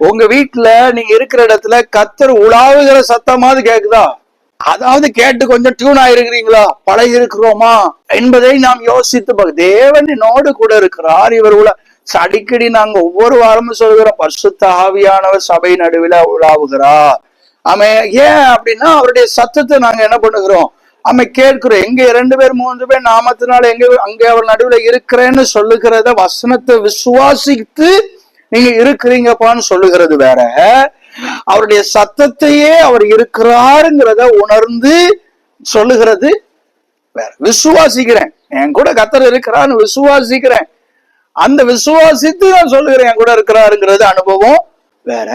உங்க வீட்டுல நீங்க இருக்கிற இடத்துல கத்தர் உலாவுகிற சத்தமாவது கேக்குதா? அதாவது கேட்டு கொஞ்சம் டியூன் ஆயிருக்கிறீங்களா? பழகி இருக்கிறோமா என்பதை நாம் யோசித்து தேவன் என்னோடு கூட இருக்கிறார். இவர் உலா அடிக்கடி நாங்க ஒவ்வொரு வாரமும் சொல்கிறோம் பரிசுத்த ஆவியானவர் சபை நடுவில் உலாவுகிறார். ஆமே ஏன் அப்படின்னா அவருடைய சத்தத்தை நாங்க என்ன பண்ணுகிறோம்? ஆமை கேட்கிறோம். எங்க இரண்டு பேர் மூன்று பேர் நாமத்தினால எங்க அங்கே அவர் நடுவுல இருக்கிறேன்னு சொல்லுகிறத வசனத்தை விசுவாசித்து நீங்க இருக்கிறீங்கப்பான்னு சொல்லுகிறது வேற. அவருடைய சத்தத்தையே அவர் இருக்கிறாருங்கிறத உணர்ந்து சொல்லுகிறது வேற. விசுவாசிக்கிறேன். என் கூட கத்தர் இருக்கிறான்னு விசுவாசிக்கிறேன். அந்த விசுவாசித்து நான் சொல்லுகிறேன் என் கூட இருக்கிறாருங்கிறது அனுபவம் வேற.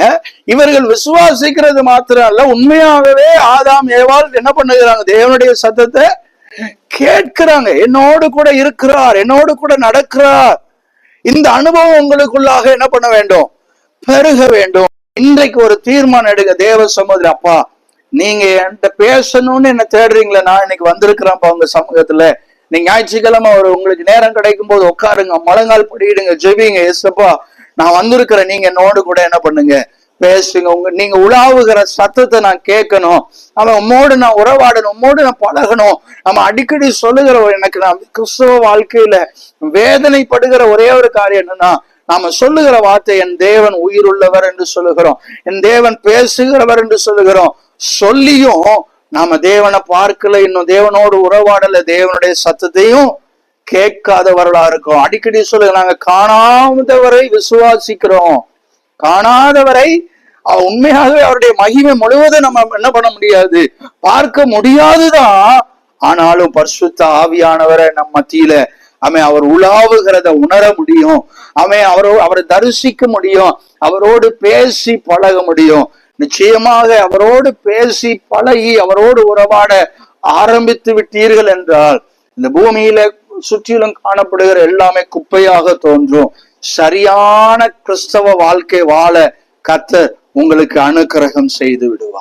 இவர்கள் விசுவாசிக்கிறது மாத்திரம் அல்ல உண்மையாகவே ஆதாம் ஏவால் என்ன பண்ணுகிறாங்க? தேவனுடைய சத்தத்தை கேட்கிறாங்க. என்னோடு கூட இருக்கிறார் என்னோடு கூட நடக்கிறார். இந்த அனுபவம் உங்களுக்குள்ளாக என்ன பண்ண வேண்டும்? பெருக வேண்டும். இன்றைக்கு ஒரு தீர்மானம் எடுங்க. தேவ சமூகத்தில் அப்பா நீங்க என்கிட்ட பேசணும்னு என்ன தேடுறீங்களே நான் இன்னைக்கு வந்திருக்கிறேன்ப்பா உங்க சமூகத்துல. நீங்க ஞாயிற்றுக்கிழமை ஒரு உங்களுக்கு நேரம் கிடைக்கும் போது உட்காருங்க. முழங்கால் படியிடுங்க ஜெபிங்க எஸ்ப்பா நான் வந்திருக்கிறேன். நீங்க என்னோடு கூட என்ன பண்ணுங்க? பேசுங்க உங்க நீங்க உலாவுகிற சத்தத்தை நான் கேட்கணும். அவன் உம்மோடு நான் உறவாடணும். உம்மோடு நான் பழகணும். நம்ம அடிக்கடி சொல்லுகிற எனக்கு நான் கிறிஸ்தவ வாழ்க்கையில வேதனைப்படுகிற ஒரே ஒரு காரியம் என்னன்னா நாம சொல்லுகிற வார்த்தை என் தேவன் உயிர் உள்ளவர் என்று சொல்லுகிறோம். என் தேவன் பேசுகிறவர் என்று சொல்லுகிறோம். சொல்லியும் நாம தேவனை பார்க்கல இன்னும் தேவனோடு உறவாடல தேவனுடைய சத்தத்தையும் கேட்காதவர்களா இருக்கும். அடிக்கடி சொல்லுங்க நாங்க காணாதவரை விசுவாசிக்கிறோம். காணாதவரை உண்மையாகவே அவருடைய மகிமை முழுவதும் நம்ம என்ன பண்ண முடியாது? பார்க்க முடியாதுதான். ஆனாலும் பரிசுத்த ஆவியானவரை நம் மத்தியில அவன் அவர் உலாவுகிறத உணர முடியும். அவன் அவரோ அவரை தரிசிக்க முடியும். அவரோடு பேசி பழக முடியும். நிச்சயமாக அவரோடு பேசி பழகி அவரோடு உறவாட ஆரம்பித்து விட்டீர்கள் என்றால் இந்த பூமியில சுற்றிலும் காணப்படுகிற எல்லாமே குப்பையாக தோன்றும். சரியான கிறிஸ்தவ வாழ்க்கை வாழ கத்தர் உங்களுக்கு அனுக்கிரகம் செய்து விடுவார்.